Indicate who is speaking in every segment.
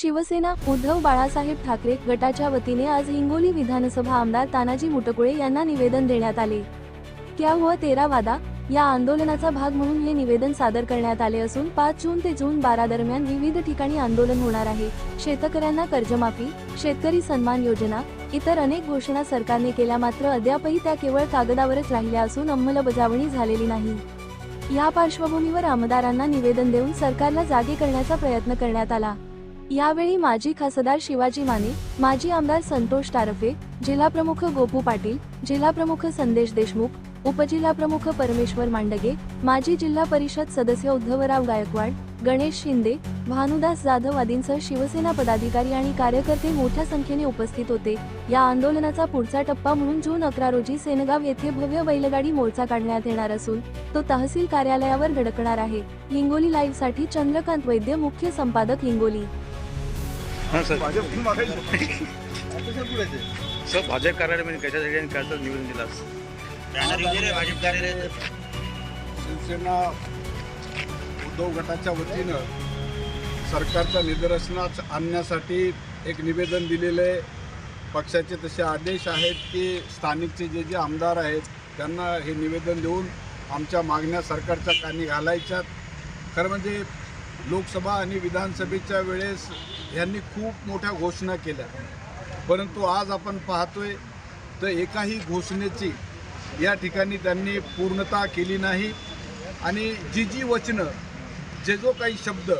Speaker 1: शिवसेना उद्धव बाळासाहेब ठाकरे गटाच्या वतीने आज हिंगोली विधानसभा आमदार तानाजी मुटकुळे यांना निवेदन देण्यात आले. क्या हुआ तेरा वादा? या आंदोलनाचा भाग म्हणून हे निवेदन सादर करण्यात आले असून पाच जून ते जून बारा दरम्यान विविध ठिकाणी आंदोलन होणार आहे. शेतकऱ्यांना कर्जमाफी शेतकरी सन्मान योजना इतर अनेक घोषणा सरकारने केल्या मात्र अद्यापही त्या केवळ कागदावरच राहिल्या असून अंमलबजावणी झालेली नाही. या पार्श्वभूमीवर आमदारांना निवेदन देऊन सरकारला जागे करण्याचा प्रयत्न करण्यात आला. यावेळी माजी खासदार शिवाजी माने माजी आमदार संतोष तारफे जिल्हा प्रमुख गोपू पाटील जिल्हा प्रमुख संदेश देशमुख उपजिल्हा प्रमुख परमेश्वर मांडगे माजी जिल्हा परिषद सदस्य उद्धवराव गायकवाड गणेश शिंदे भानुदास जाधव आदींसह शिवसेना पदाधिकारी आणि कार्यकर्ते मोठ्या संख्येने उपस्थित होते. या आंदोलनाचा पुढचा टप्पा म्हणून जून अकरा रोजी सेनगाव येथे भव्य बैलगाडी मोर्चा काढण्यात येणार असून तो तहसील कार्यालयावर धडकणार आहे. हिंगोली लाईव्हसाठी चंद्रकांत वैद्य मुख्य संपादक हिंगोली.
Speaker 2: हां सर.
Speaker 3: भाजप
Speaker 2: सर भाजप कार्यालयामध्ये कशासाठी आणि कशाचं निवेदन दिलं? आज?
Speaker 3: शिवसेना उद्धव गटाच्या वतीनं सरकारच्या निदर्शनास आणण्यासाठी एक निवेदन दिलेलं आहे. पक्षाचे तसे आदेश आहेत की स्थानिकचे जे जे आमदार आहेत त्यांना हे निवेदन देऊन आमच्या मागण्या सरकारच्या कानी घालायच्यात. खरं म्हणजे लोकसभा आणि विधानसभेच्या वेळेस यांनी खूप मोठ्या घोषणा केल्या. परंतु आज आपण पाहतोय तर एकाही घोषणेची या ठिकाणी त्यांनी पूर्णता केली नाही. आणि जी जी वचनं जे जो काही शब्द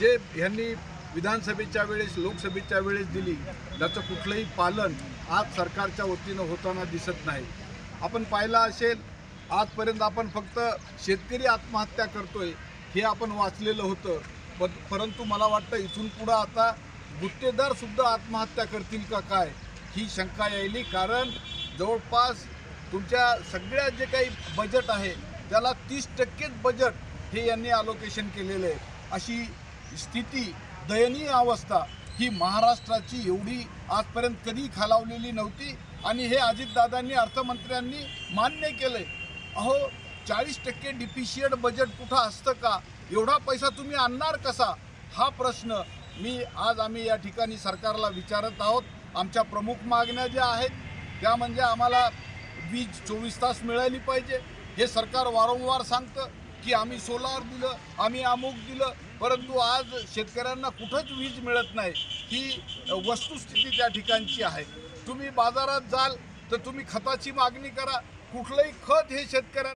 Speaker 3: जे ह्यांनी विधानसभेच्या वेळेस लोकसभेच्या वेळेस दिली त्याचं कुठलंही पालन आज सरकारच्या वतीनं होताना दिसत नाही. आपण पाहिलं असेल आजपर्यंत आपण फक्त शेतकरी आत्महत्या करतोय हे आपण वाचलेलं होतं. परंतु मला वाटतं इथून पुढं आता गुत्तेदारसुद्धा आत्महत्या करतील का काय ही शंका यायली. कारण जवळपास तुमच्या सगळ्या जे काही बजेट आहे त्याला तीस टक्केच बजेट हे यांनी अलोकेशन केलेलं आहे. अशी स्थिती दयनीय अवस्था ही महाराष्ट्राची एवढी आजपर्यंत कधी खालावलेली नव्हती. आणि हे अजितदादांनी अर्थमंत्र्यांनी मान्य केलं अहो चाळीस टक्के डिफिशियट बजेट कुठं असतं का? एवढा पैसा तुम्ही आणणार कसा? हा प्रश्न मी आज आम्ही या ठिकाणी सरकारला विचारत आहोत. आमच्या प्रमुख मागण्या ज्या आहेत त्या म्हणजे आम्हाला वीज चोवीस तास मिळाली पाहिजे. हे सरकार वारंवार सांगतं की आम्ही सोलार दिलं आम्ही अमुक दिलं परंतु आज शेतकऱ्यांना कुठंच वीज मिळत नाही. ही वस्तुस्थिती त्या ठिकाणची आहे. तुम्ही बाजारात जाल तर तुम्ही खताची मागणी करा. कुठलंही खत हे शेतकऱ्यांना